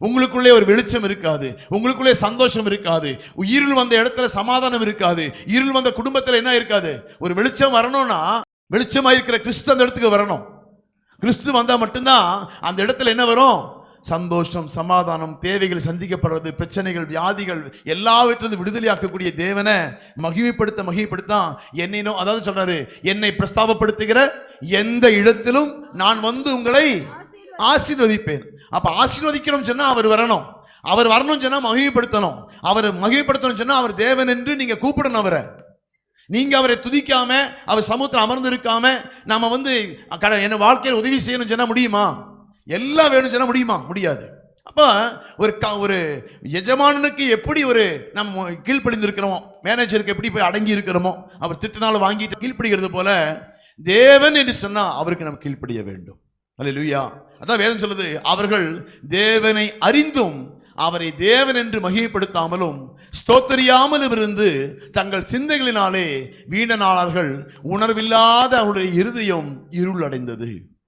உங்களுக்குள்ளே ஒரு வெளிச்சம் இருக்காது. உங்களுக்குள்ளே சந்தோஷம் இருக்காது. இருள் வந்த இடத்துல சமாதானம் இருக்காது. இருள் வந்த குடும்பத்தில் என்ன இருக்காது? ஒரு வெளிச்சம் வரணும்னா வெளிச்சமாக இருக்கிற கிறிஸ்து அந்த இடத்துக்கு வரணும். கிறிஸ்து வந்தால் மட்டும்தான் அந்த இடத்துல என்ன வரும்? சந்தோஷம் சமாதானம் தேவைகள் சந்திக்கப்படுறது பிரச்சனைகள் வியாதிகள் எல்லாவற்றிலிருந்து விடுதலையாக்கக்கூடிய தேவனை மகிமைப்படுத்த மகிமைப்படுத்தான் என்னை அதாவது சொல்றாரு என்னை பிரஸ்தாபப்படுத்துகிற எந்த இடத்திலும் நான் வந்து உங்களை ஆசீர்வதிப்பேன். அப்போ ஆசீர்வதிக்கணும் சொன்னால் அவர் வரணும். அவர் வரணும் சொன்னால் மகிமைப்படுத்தணும். அவர் மகிமைப்படுத்தணும் சொன்னால் அவர் தேவன் என்று நீங்கள் கூப்பிடணும் அவரை. நீங்க அவரை துதிக்காம அவர் சமூகத்தில் அமர்ந்து இருக்காம நாம வந்து கட- என்ன வாழ்க்கையில் உதவி செய்யணும் சொன்னா முடியுமா? எல்லாம் வேணும் சொன்னா முடியுமா? முடியாது. அப்போ ஒரு க ஒரு எஜமானனுக்கு எப்படி ஒரு நம்ம கீழ்ப்படிந்திருக்கிறோமோ மேனேஜருக்கு எப்படி போய் அடங்கி இருக்கிறோமோ அவர் திட்டினாலும் வாங்கிட்டு கீழ்ப்படிகிறது போல தேவன் என்று சொன்னால் அவருக்கு நம்ம கீழ்ப்படிய வேண்டும். அல்லேலூயா அதான் வேதம் சொல்லுது அவர்கள் தேவனை அறிந்தும் அவரை தேவன் என்று மகிமைப்படுத்தாமலும் ஸ்தோத்தரியாமலும் இருந்து தங்கள் சிந்தைகளினாலே வீணனாளர்கள் உணர்வில்லாத அவருடைய இருதயம் இருள் அடைந்தது.